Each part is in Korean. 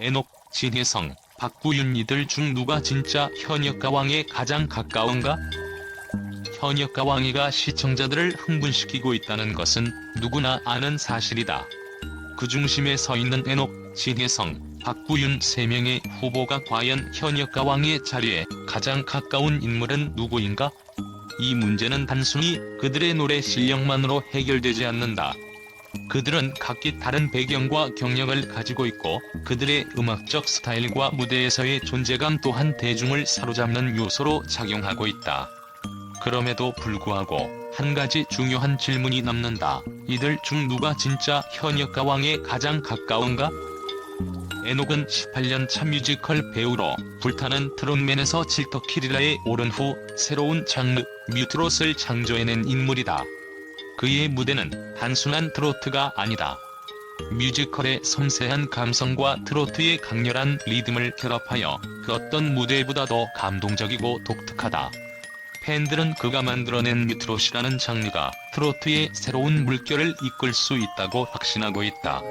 애녹, 진혜성, 박구윤 이들 중 누가 진짜 현역가왕에 가장 가까운가? 현역가왕이가 시청자들을 흥분시키고 있다는 것은 누구나 아는 사실이다. 그 중심에 서 있는 애녹, 진혜성, 박구윤 3명의 후보가 과연 현역가왕의 자리에 가장 가까운 인물은 누구인가? 이 문제는 단순히 그들의 노래 실력만으로 해결되지 않는다. 그들은 각기 다른 배경과 경력을 가지고 있고 그들의 음악적 스타일과 무대에서의 존재감 또한 대중을 사로잡는 요소로 작용하고 있다. 그럼에도 불구하고 한 가지 중요한 질문이 남는다. 이들 중 누가 진짜 현역 가왕에 가장 가까운가? 에녹은 18년 차 뮤지컬 배우로 불타는 트롯맨에서 질터키리라에 오른 후 새로운 장르 뮤트롯을 창조해낸 인물이다. 그의 무대는 단순한 트로트가 아니다. 뮤지컬의 섬세한 감성과 트로트의 강렬한 리듬을 결합하여 그 어떤 무대보다도 감동적이고 독특하다. 팬들은 그가 만들어낸 뮤트롯이라는 장르가 트로트의 새로운 물결을 이끌 수 있다고 확신하고 있다.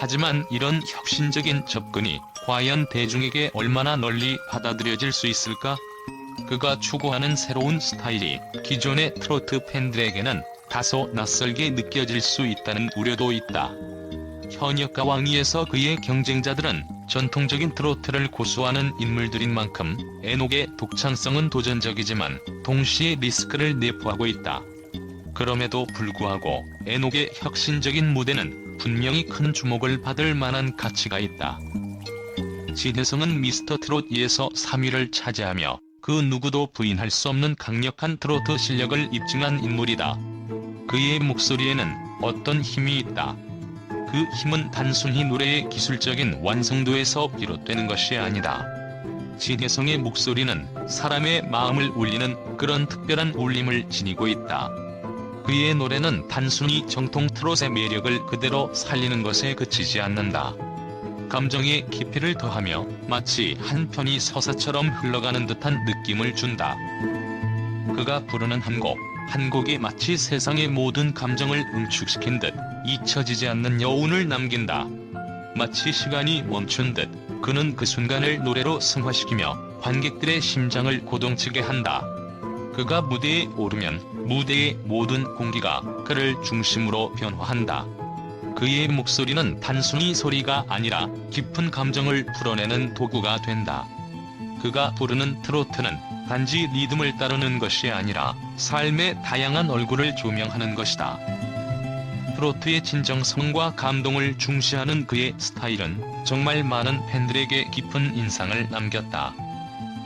하지만 이런 혁신적인 접근이 과연 대중에게 얼마나 널리 받아들여질 수 있을까? 그가 추구하는 새로운 스타일이 기존의 트로트 팬들에게는 다소 낯설게 느껴질 수 있다는 우려도 있다. 현역 가 왕위에서 그의 경쟁자들은 전통적인 트로트를 고수하는 인물들인 만큼 에녹의 독창성은 도전적이지만 동시에 리스크를 내포하고 있다. 그럼에도 불구하고 에녹의 혁신적인 무대는 분명히 큰 주목을 받을 만한 가치가 있다. 진혜성은 미스터 트롯 2에서 3위를 차지하며 그 누구도 부인할 수 없는 강력한 트로트 실력을 입증한 인물이다. 그의 목소리에는 어떤 힘이 있다. 그 힘은 단순히 노래의 기술적인 완성도에서 비롯되는 것이 아니다. 진혜성의 목소리는 사람의 마음을 울리는 그런 특별한 울림을 지니고 있다. 그의 노래는 단순히 정통 트롯의 매력을 그대로 살리는 것에 그치지 않는다. 감정의 깊이를 더하며 마치 한 편이 서사처럼 흘러가는 듯한 느낌을 준다. 그가 부르는 한 곡, 한 곡이 마치 세상의 모든 감정을 응축시킨 듯 잊혀지지 않는 여운을 남긴다. 마치 시간이 멈춘 듯 그는 그 순간을 노래로 승화시키며 관객들의 심장을 고동치게 한다. 그가 무대에 오르면 무대의 모든 공기가 그를 중심으로 변화한다. 그의 목소리는 단순히 소리가 아니라 깊은 감정을 풀어내는 도구가 된다. 그가 부르는 트로트는 단지 리듬을 따르는 것이 아니라 삶의 다양한 얼굴을 조명하는 것이다. 트로트의 진정성과 감동을 중시하는 그의 스타일은 정말 많은 팬들에게 깊은 인상을 남겼다.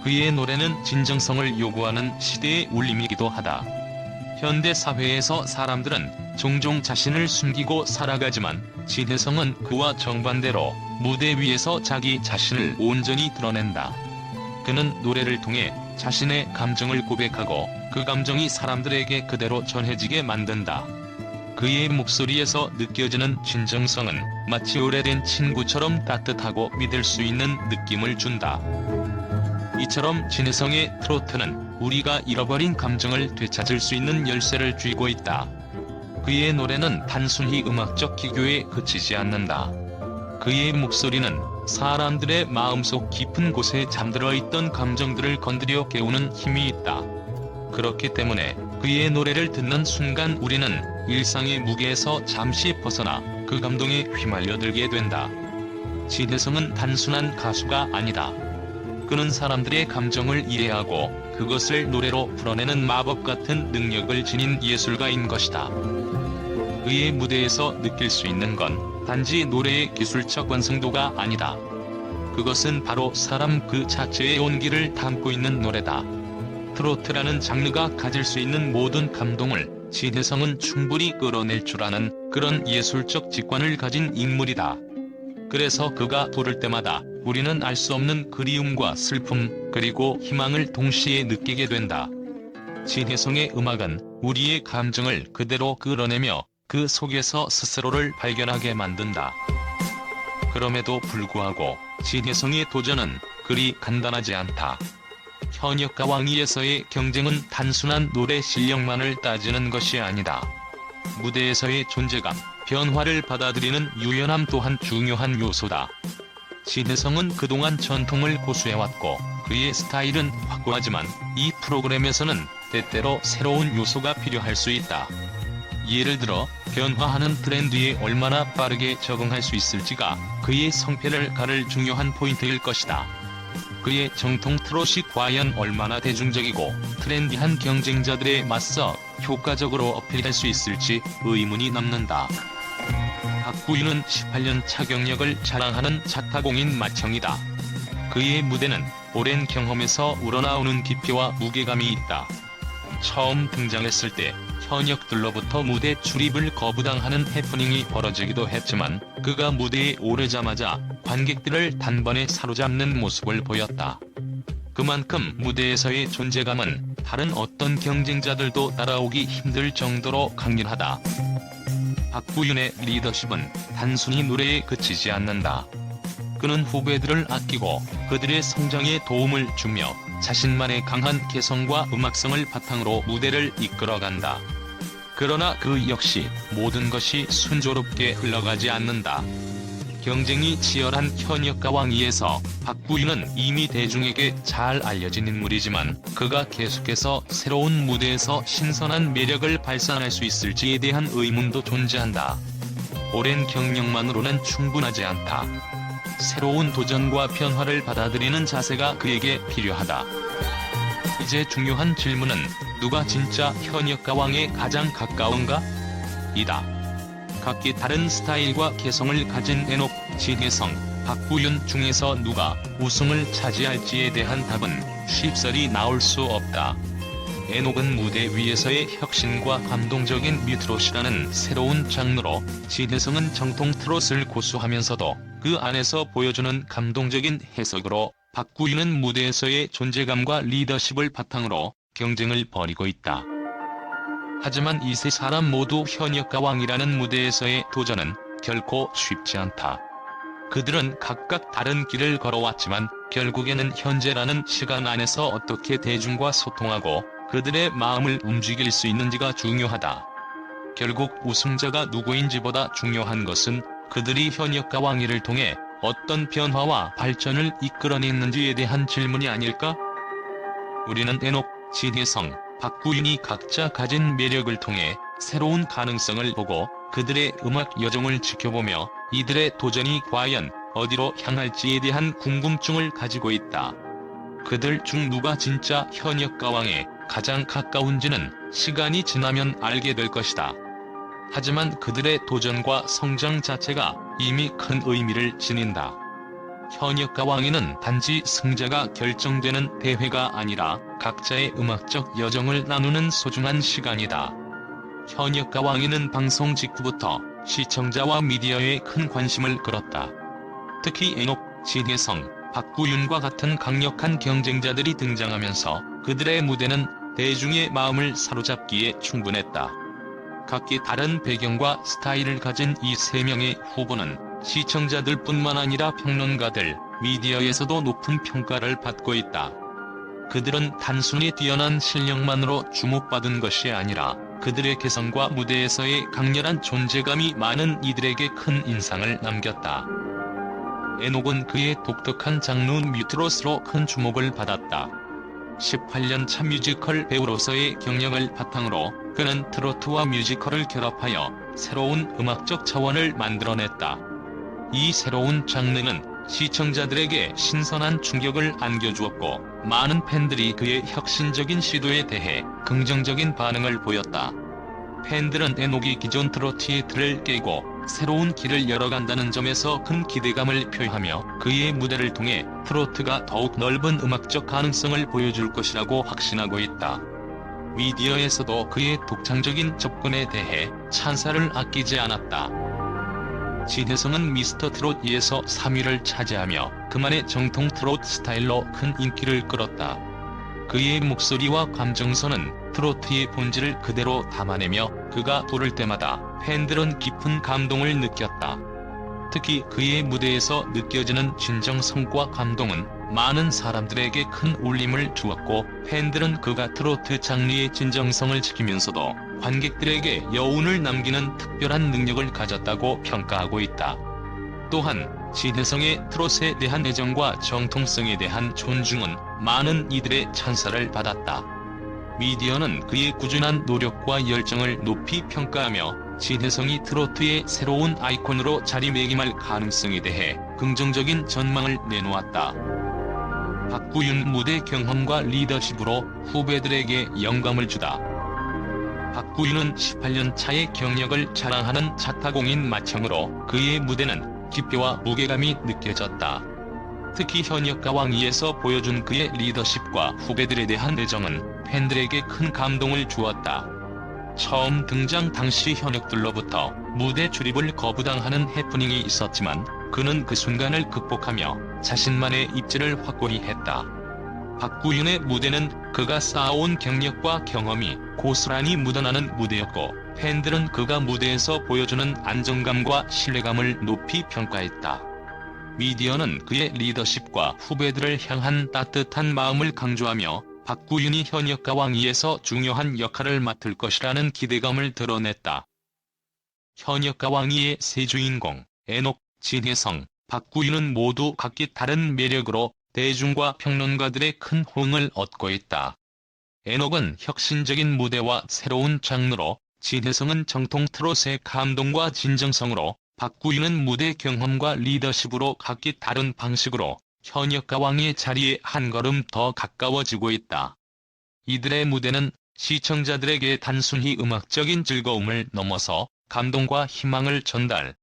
그의 노래는 진정성을 요구하는 시대의 울림이기도 하다. 현대 사회에서 사람들은 종종 자신을 숨기고 살아가지만 진혜성은 그와 정반대로 무대 위에서 자기 자신을 온전히 드러낸다. 그는 노래를 통해 자신의 감정을 고백하고 그 감정이 사람들에게 그대로 전해지게 만든다. 그의 목소리에서 느껴지는 진정성은 마치 오래된 친구처럼 따뜻하고 믿을 수 있는 느낌을 준다. 이처럼 진혜성의 트로트는 우리가 잃어버린 감정을 되찾을 수 있는 열쇠를 쥐고 있다. 그의 노래는 단순히 음악적 기교에 그치지 않는다. 그의 목소리는 사람들의 마음속 깊은 곳에 잠들어 있던 감정들을 건드려 깨우는 힘이 있다. 그렇기 때문에 그의 노래를 듣는 순간 우리는 일상의 무게에서 잠시 벗어나 그 감동에 휘말려들게 된다. 진혜성은 단순한 가수가 아니다. 그는 사람들의 감정을 이해하고 그것을 노래로 풀어내는 마법 같은 능력을 지닌 예술가인 것이다. 그의 무대에서 느낄 수 있는 건 단지 노래의 기술적 완성도가 아니다. 그것은 바로 사람 그 자체의 온기를 담고 있는 노래다. 트로트라는 장르가 가질 수 있는 모든 감동을 진혜성은 충분히 끌어낼 줄 아는 그런 예술적 직관을 가진 인물이다. 그래서 그가 부를 때마다 우리는 알 수 없는 그리움과 슬픔 그리고 희망을 동시에 느끼게 된다. 진혜성의 음악은 우리의 감정을 그대로 끌어내며 그 속에서 스스로를 발견하게 만든다. 그럼에도 불구하고 진혜성의 도전은 그리 간단하지 않다. 현역가 왕위에서의 경쟁은 단순한 노래 실력만을 따지는 것이 아니다. 무대에서의 존재감, 변화를 받아들이는 유연함 또한 중요한 요소다. 진혜성은 그동안 전통을 고수해왔고 그의 스타일은 확고하지만 이 프로그램에서는 때때로 새로운 요소가 필요할 수 있다. 예를 들어 변화하는 트렌드에 얼마나 빠르게 적응할 수 있을지가 그의 성패를 가를 중요한 포인트일 것이다. 그의 정통 트롯이 과연 얼마나 대중적이고 트렌디한 경쟁자들에 맞서 효과적으로 어필할 수 있을지 의문이 남는다. 박구윤은 18년 차 경력을 자랑하는 자타공인 맏형이다. 그의 무대는 오랜 경험에서 우러나오는 깊이와 무게감이 있다. 처음 등장했을 때 현역들로부터 무대 출입을 거부당하는 해프닝이 벌어지기도 했지만 그가 무대에 오르자마자 관객들을 단번에 사로잡는 모습을 보였다. 그만큼 무대에서의 존재감은 다른 어떤 경쟁자들도 따라오기 힘들 정도로 강렬하다. 박구윤의 리더십은 단순히 노래에 그치지 않는다. 그는 후배들을 아끼고 그들의 성장에 도움을 주며 자신만의 강한 개성과 음악성을 바탕으로 무대를 이끌어간다. 그러나 그 역시 모든 것이 순조롭게 흘러가지 않는다. 경쟁이 치열한 현역 가 왕위에서 박구윤은 이미 대중에게 잘 알려진 인물이지만 그가 계속해서 새로운 무대에서 신선한 매력을 발산할 수 있을지에 대한 의문도 존재한다. 오랜 경력만으로는 충분하지 않다. 새로운 도전과 변화를 받아들이는 자세가 그에게 필요하다. 이제 중요한 질문은 누가 진짜 현역 가 왕에 가장 가까운가? 이다. 각기 다른 스타일과 개성을 가진 애녹, 진혜성, 박구윤 중에서 누가 우승을 차지할지에 대한 답은 쉽사리 나올 수 없다. 애녹은 무대 위에서의 혁신과 감동적인 뮤트롯이라는 새로운 장르로 진혜성은 정통 트롯을 고수하면서도 그 안에서 보여주는 감동적인 해석으로 박구윤은 무대에서의 존재감과 리더십을 바탕으로 경쟁을 벌이고 있다. 하지만 이 세 사람 모두 현역가 왕이라는 무대에서의 도전은 결코 쉽지 않다. 그들은 각각 다른 길을 걸어왔지만 결국에는 현재라는 시간 안에서 어떻게 대중과 소통하고 그들의 마음을 움직일 수 있는지가 중요하다. 결국 우승자가 누구인지보다 중요한 것은 그들이 현역가 왕위를 통해 어떤 변화와 발전을 이끌어냈는지에 대한 질문이 아닐까? 우리는 애녹, 진혜성, 박구윤이 각자 가진 매력을 통해 새로운 가능성을 보고 그들의 음악 여정을 지켜보며 이들의 도전이 과연 어디로 향할지에 대한 궁금증을 가지고 있다. 그들 중 누가 진짜 현역 가왕에 가장 가까운지는 시간이 지나면 알게 될 것이다. 하지만 그들의 도전과 성장 자체가 이미 큰 의미를 지닌다. 현역 가왕위는 단지 승자가 결정되는 대회가 아니라 각자의 음악적 여정을 나누는 소중한 시간이다. 현역 가왕위는 방송 직후부터 시청자와 미디어에 큰 관심을 끌었다. 특히 애녹, 진혜성, 박구윤과 같은 강력한 경쟁자들이 등장하면서 그들의 무대는 대중의 마음을 사로잡기에 충분했다. 각기 다른 배경과 스타일을 가진 이 세 명의 후보는 시청자들 뿐만 아니라 평론가들, 미디어에서도 높은 평가를 받고 있다. 그들은 단순히 뛰어난 실력만으로 주목받은 것이 아니라 그들의 개성과 무대에서의 강렬한 존재감이 많은 이들에게 큰 인상을 남겼다. 에녹은 그의 독특한 장르 뮤트로스로 큰 주목을 받았다. 18년 차 뮤지컬 배우로서의 경력을 바탕으로 그는 트로트와 뮤지컬을 결합하여 새로운 음악적 차원을 만들어냈다. 이 새로운 장르는 시청자들에게 신선한 충격을 안겨주었고 많은 팬들이 그의 혁신적인 시도에 대해 긍정적인 반응을 보였다. 팬들은 에녹이 기존 트로트의 틀을 깨고 새로운 길을 열어간다는 점에서 큰 기대감을 표하며 그의 무대를 통해 트로트가 더욱 넓은 음악적 가능성을 보여줄 것이라고 확신하고 있다. 미디어에서도 그의 독창적인 접근에 대해 찬사를 아끼지 않았다. 진혜성은 미스터 트롯 2에서 3위를 차지하며 그만의 정통 트롯 스타일로 큰 인기를 끌었다. 그의 목소리와 감정선은 트로트의 본질을 그대로 담아내며 그가 부를 때마다 팬들은 깊은 감동을 느꼈다. 특히 그의 무대에서 느껴지는 진정성과 감동은 많은 사람들에게 큰 울림을 주었고 팬들은 그가 트로트 장르의 진정성을 지키면서도 관객들에게 여운을 남기는 특별한 능력을 가졌다고 평가하고 있다. 또한 진혜성의 트롯에 대한 애정과 정통성에 대한 존중은 많은 이들의 찬사를 받았다. 미디어는 그의 꾸준한 노력과 열정을 높이 평가하며 진혜성이 트로트의 새로운 아이콘으로 자리매김할 가능성에 대해 긍정적인 전망을 내놓았다. 박구윤 무대 경험과 리더십으로 후배들에게 영감을 주다. 박구윤은 18년 차의 경력을 자랑하는 자타공인 맏형으로 그의 무대는 깊이와 무게감이 느껴졌다. 특히 현역 가왕이에서 보여준 그의 리더십과 후배들에 대한 애정은 팬들에게 큰 감동을 주었다. 처음 등장 당시 현역들로부터 무대 출입을 거부당하는 해프닝이 있었지만 그는 그 순간을 극복하며 자신만의 입지를 확고히 했다. 박구윤의 무대는 그가 쌓아온 경력과 경험이 고스란히 묻어나는 무대였고 팬들은 그가 무대에서 보여주는 안정감과 신뢰감을 높이 평가했다. 미디어는 그의 리더십과 후배들을 향한 따뜻한 마음을 강조하며 박구윤이 현역 가 왕위에서 중요한 역할을 맡을 것이라는 기대감을 드러냈다. 현역 가 왕위의 세 주인공, 애녹, 진혜성, 박구윤은 모두 각기 다른 매력으로 대중과 평론가들의 큰 호응을 얻고 있다. 애녹은 혁신적인 무대와 새로운 장르로, 진혜성은 정통 트롯의 감동과 진정성으로, 박구윤은 무대 경험과 리더십으로 각기 다른 방식으로 현역 가 왕의 자리에 한 걸음 더 가까워지고 있다. 이들의 무대는 시청자들에게 단순히 음악적인 즐거움을 넘어서 감동과 희망을 전달,